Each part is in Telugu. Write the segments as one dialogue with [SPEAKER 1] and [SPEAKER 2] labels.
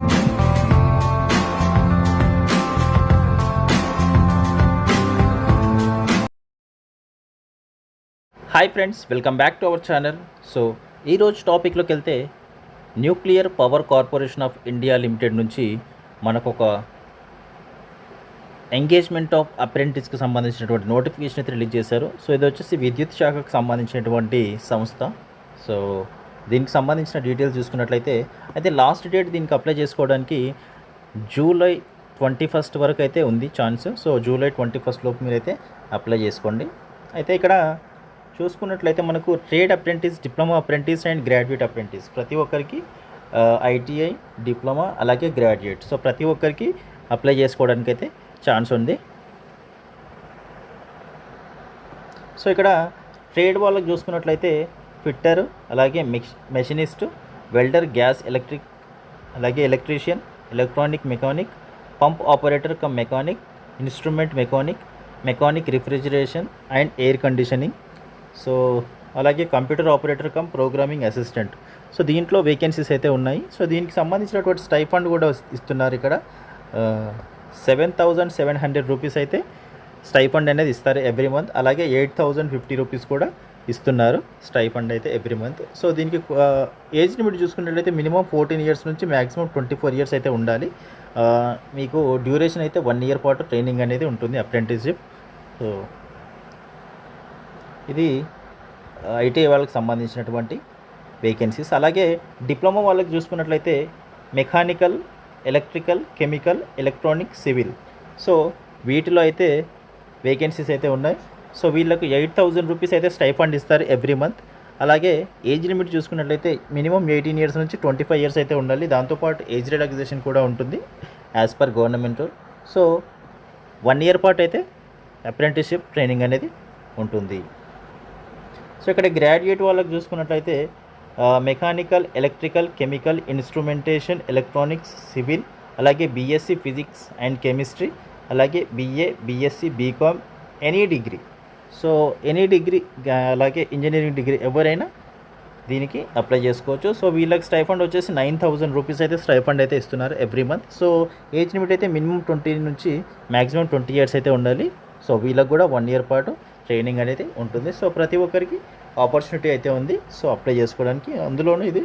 [SPEAKER 1] Hi friends welcome back to our channel so ఈరోజు టాపిక్లోకి వెళ్తే nuclear power corporation of India limited నుంచి మనకు ఒక ఎంగేజ్మెంట్ ఆఫ్ అప్రెంటిస్కి సంబంధించినటువంటి నోటిఫికేషన్ అయితే రిలీజ్ చేశారు. సో ఇది వచ్చేసి విద్యుత్ శాఖకు సంబంధించినటువంటి సంస్థ. సో దీనికి సంబంధించిన డీటెయిల్స్ చూసుకున్నట్లయితే అయితే లాస్ట్ డేట్ దీనికి అప్లై చేసుకోవడానికి జూలై ట్వంటీ ఫస్ట్ వరకు అయితే ఉంది chance. So July twenty first లోపు మీరైతే అప్లై చేసుకోండి. అయితే ఇక్కడ చూసుకున్నట్లయితే మనకు trade apprentice diploma apprentice and graduate apprentice. ప్రతి ఒక్కరికి ఐటీఐ డిప్లొమా అలాగే గ్రాడ్యుయేట్. సో ప్రతి ఒక్కరికి అప్లై చేసుకోవడానికి అయితే ఛాన్స్ ఉంది. సో ఇక్కడ ట్రేడ్ వాళ్ళకి చూసుకున్నట్లయితే ఫిట్టర్ అలాగే మిక్ మెషినిస్ట్ వెల్డర్ గ్యాస్ ఎలక్ట్రిక్ అలాగే electrician electronic mechanic pump operator cum mechanic instrument mechanic mechanic refrigeration and air conditioning. So అలాగే computer operator cum programming assistant. So దీంట్లో వేకెన్సీస్ అయితే ఉన్నాయి. సో దీనికి సంబంధించినటువంటి స్టైఫండ్ కూడా ఇస్తున్నారు ఇక్కడ. Seven thousand seven hundred rupees అయితే స్టైఫండ్ అనేది ఇస్తారు ఎవ్రీ మంత్. అలాగే ఎయిట్ థౌజండ్ ఫిఫ్టీ రూపీస్ కూడా ఇస్తున్నారు స్టైఫండ్ అయితే ఎవ్రీ మంత్ సో దీనికి ఏజ్ లిమిట్ చూసుకున్నట్లయితే మినిమం ఫోర్టీన్ ఇయర్స్ నుంచి మ్యాక్సిమం ట్వంటీ ఫోర్ ఇయర్స్ అయితే ఉండాలి. మీకు డ్యూరేషన్ అయితే వన్ ఇయర్ పాటు ట్రైనింగ్ అనేది ఉంటుంది అప్రెంటిస్షిప్ సో ఇది ఐటీఐ వాళ్ళకి సంబంధించినటువంటి వేకెన్సీస్ అలాగే డిప్లొమా వాళ్ళకి చూసుకున్నట్లయితే mechanical electrical chemical electronic civil so వీటిలో అయితే వేకెన్సీస్ అయితే ఉన్నాయి. సో వీళ్ళకు ఎయిట్ థౌజండ్ రూపీస్ అయితే స్టైఫండ్ ఇస్తారు ఎవ్రీ మంత్. అలాగే ఏజ్ లిమిట్ చూసుకున్నట్లయితే మినిమం ఎయిటీన్ ఇయర్స్ నుంచి ట్వంటీ ఫైవ్ ఇయర్స్ అయితే ఉండాలి. దాంతోపాటు ఏజ్ రిలాక్సేషన్ కూడా ఉంటుంది as per government rule. So one year పాటు అయితే అప్రెంటిస్షిప్ ట్రైనింగ్ అనేది ఉంటుంది. సో ఇక్కడ గ్రాడ్యుయేట్ వాళ్ళకి చూసుకున్నట్లయితే mechanical electrical chemical instrumentation electronics civil అలాగే బీఎస్సీ ఫిజిక్స్ అండ్ కెమిస్ట్రీ అలాగే BA BSc BCom any degree. So any degree అలాగే ఇంజనీరింగ్ డిగ్రీ ఎవరైనా దీనికి అప్లై చేసుకోవచ్చు. సో వీళ్ళకి స్టైఫండ్ వచ్చేసి నైన్ థౌజండ్ రూపీస్ అయితే స్టైఫండ్ అయితే ఇస్తున్నారు every month. So age limit అయితే మినిమం ట్వంటీ నుంచి మ్యాక్సిమం ట్వంటీ ఇయర్స్ అయితే ఉండాలి. సో వీళ్ళకి కూడా వన్ ఇయర్ పాటు ట్రైనింగ్ అనేది ఉంటుంది. సో ప్రతి ఒక్కరికి ఆపర్చునిటీ అయితే ఉంది. సో అప్లై చేసుకోవడానికి అందులోనూ ఇది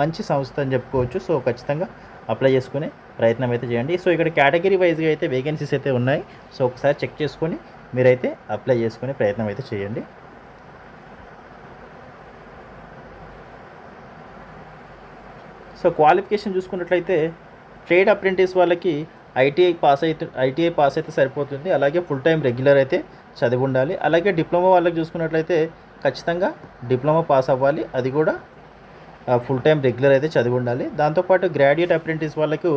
[SPEAKER 1] మంచి సంస్థ అని చెప్పుకోవచ్చు. సో ఖచ్చితంగా అప్లై చేసుకునే ప్రయత్నం అయితే చేయండి. సో ఇక్కడ కేటగిరీ వైజ్గా అయితే వేకెన్సీస్ అయితే ఉన్నాయి. సో ఒకసారి చెక్ చేసుకొని మీరైతే అప్లై చేసుకునే ప్రయత్నం అయితే చేయండి. సో క్వాలిఫికేషన్ చూసుకున్నట్లయితే ట్రేడ్ అప్రెంటిస్ వాళ్ళకి ఐటీఐ పాస్ అయితే ఐటీఐ పాస్ అయితే సరిపోతుంది. అలాగే ఫుల్ టైం రెగ్యులర్ అయితే చదివి ఉండాలి అలాగే డిప్లొమా వాళ్ళకి చూసుకున్నట్లయితే ఖచ్చితంగా డిప్లొమా పాస్ అవ్వాలి. అది కూడా ఫుల్ టైం రెగ్యులర్ అయితే చదివి ఉండాలి దాంతోపాటు గ్రాడ్యుయేట్ అప్రెంటిస్ వాళ్ళకు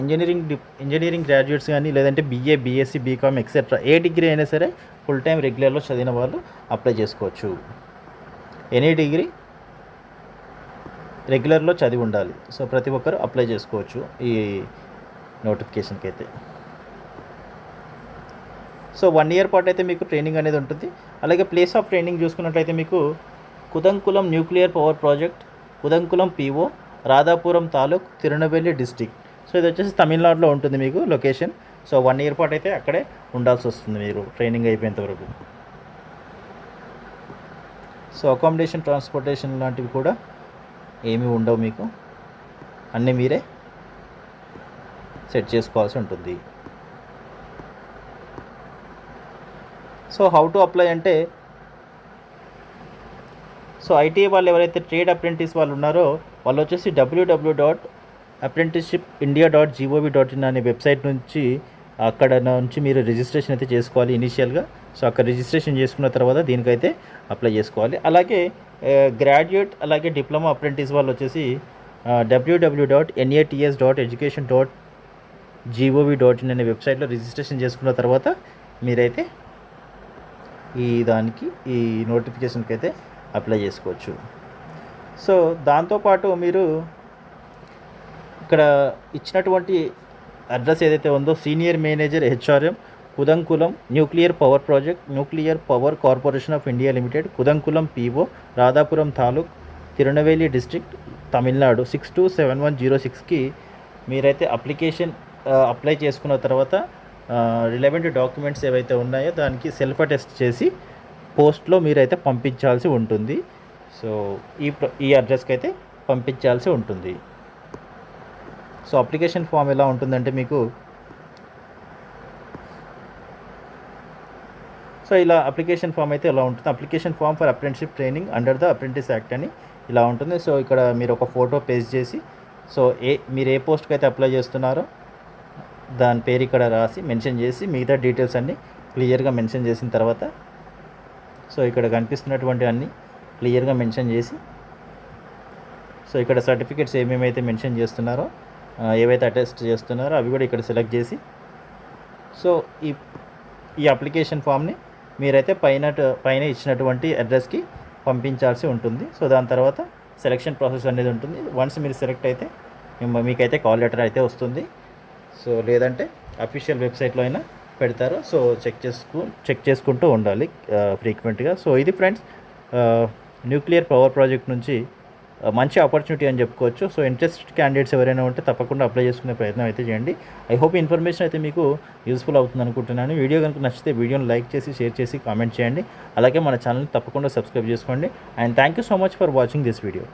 [SPEAKER 1] ఇంజనీరింగ్ డి ఇంజనీరింగ్ గ్రాడ్యుయేట్స్ కానీ లేదంటే బీఏ బీఎస్సీ బీకామ్ ఎక్సెట్రా ఏ డిగ్రీ అయినా సరే ఫుల్ టైం రెగ్యులర్లో చదివిన వాళ్ళు అప్లై చేసుకోవచ్చు. ఎనీ డిగ్రీ రెగ్యులర్లో చదివి ఉండాలి. సో ప్రతి ఒక్కరు అప్లై చేసుకోవచ్చు ఈ నోటిఫికేషన్కి అయితే. సో వన్ ఇయర్ పాటు అయితే మీకు ట్రైనింగ్ అనేది ఉంటుంది. అలాగే ప్లేస్ ఆఫ్ ట్రైనింగ్ చూసుకున్నట్లయితే మీకు Kudankulam nuclear power project Kudankulam PO Radhapuram taluk Tirunelveli district so ఇది వచ్చేసి తమిళనాడులో ఉంటుంది మీకు లొకేషన్. సో వన్ ఇయర్ పాటు అయితే అక్కడే ఉండాల్సి వస్తుంది మీరు ట్రైనింగ్ అయిపోయేంత వరకు. సో అకామిడేషన్ ట్రాన్స్పోర్టేషన్ లాంటివి కూడా ఏమీ ఉండవు మీకు. అన్నీ మీరే సెట్ చేసుకోవాల్సి ఉంటుంది. సో హౌ టు అప్లై అంటే సో ఐటీఐ వాళ్ళు ఎవరైతే ట్రేడ్ అప్రెంటిస్ వాళ్ళు ఉన్నారో వాళ్ళు వచ్చేసి WW dot apprenticeship India dot GOV dot in అనే వెబ్సైట్ నుంచి అక్కడ నుంచి మీరు రిజిస్ట్రేషన్ అయితే చేసుకోవాలి ఇనీషియల్గా సో అక్కడ రిజిస్ట్రేషన్ చేసుకున్న తర్వాత దీనికైతే అప్లై చేసుకోవాలి. అలాగే గ్రాడ్యుయేట్ అలాగే డిప్లొమా అప్రెంటిస్ వాళ్ళు వచ్చేసి WW dot NATS dot education dot GOV dot in అనే వెబ్సైట్లో రిజిస్ట్రేషన్ చేసుకున్న తర్వాత మీరైతే ఈ దానికి ఈ నోటిఫికేషన్కి అయితే అప్లై చేసుకోవచ్చు. సో దాంతోపాటు మీరు ఇక్కడ ఇచ్చినటువంటి అడ్రస్ ఏదైతే ఉందో senior manager HRM Kudankulam nuclear power project nuclear power corporation of India limited Kudankulam PO Radhapuram taluk Tirunelveli district Tamil Nadu. Six two seven one zero సిక్స్కి మీరైతే అప్లికేషన్ అప్లై చేసుకున్న తర్వాత రిలవెంట్ డాక్యుమెంట్స్ ఏవైతే ఉన్నాయో దానికి సెల్ఫ్ అటెస్ట్ చేసి పోస్ట్లో మీరైతే పంపించాల్సి ఉంటుంది. సో ఈ ఈ అడ్రస్కి అయితే పంపించాల్సి ఉంటుంది. సో అప్లికేషన్ ఫామ్ ఎలా ఉంటుందంటే మీకు సో ఇలా అప్లికేషన్ ఫామ్ అయితే ఎలా ఉంటుంది? Application form for apprenticeship training under the apprentice act అని ఇలా ఉంటుంది. సో ఇక్కడ మీరు ఒక ఫోటో పేస్ట్ చేసి సో ఏ మీరు ఏ పోస్ట్కి అయితే అప్లై చేస్తున్నారో దాని పేరు ఇక్కడ రాసి మెన్షన్ చేసి మిగతా డీటెయిల్స్ అన్నీ క్లియర్గా మెన్షన్ చేసిన తర్వాత సో ఇక్కడ కనిపిస్తున్నటువంటి అన్నీ క్లియర్గా మెన్షన్ చేసి సో ఇక్కడ సర్టిఫికేట్స్ ఏమేమైతే మెన్షన్ చేస్తున్నారో ఏవైతే అటెస్ట్ చేస్తున్నారో అవి కూడా ఇక్కడ సెలెక్ట్ చేసి. సో ఈ ఈ అప్లికేషన్ ఫామ్ని మీరైతే పైన పైన ఇచ్చినటువంటి అడ్రస్కి పంపించాల్సి ఉంటుంది. సో దాని తర్వాత సెలక్షన్ ప్రాసెస్ అనేది ఉంటుంది. వన్స్ మీరు సెలెక్ట్ అయితే మీకైతే కాల్ లెటర్ అయితే వస్తుంది. సో లేదంటే అఫీషియల్ వెబ్సైట్లో అయినా పెడతారు. సో చెక్ చేసుకు చెక్ చేసుకుంటూ ఉండాలి ఫ్రీక్వెంట్గా సో ఇది ఫ్రెండ్స్ న్యూక్లియర్ పవర్ ప్రాజెక్ట్ నుంచి మంచి ఆపర్చునిటీ అని చెప్పుకోవచ్చు. సో ఇంట్రెస్ట్ క్యాండిడేట్స్ ఎవరైనా ఉంటే తప్పకుండా అప్లై చేసుకునే ప్రయత్నం అయితే చేయండి. ఐ హోప్ ఇన్ఫర్మేషన్ అయితే మీకు యూస్ఫుల్ అవుతుంది అనుకుంటున్నాను. వీడియో కనుక నచ్చితే వీడియోని లైక్ చేసి షేర్ చేసి కామెంట్ చేయండి. అలాగే మన ఛానల్ని తప్పకుండా సబ్స్క్రైబ్ చేసుకోండి. And thank you so much for watching this video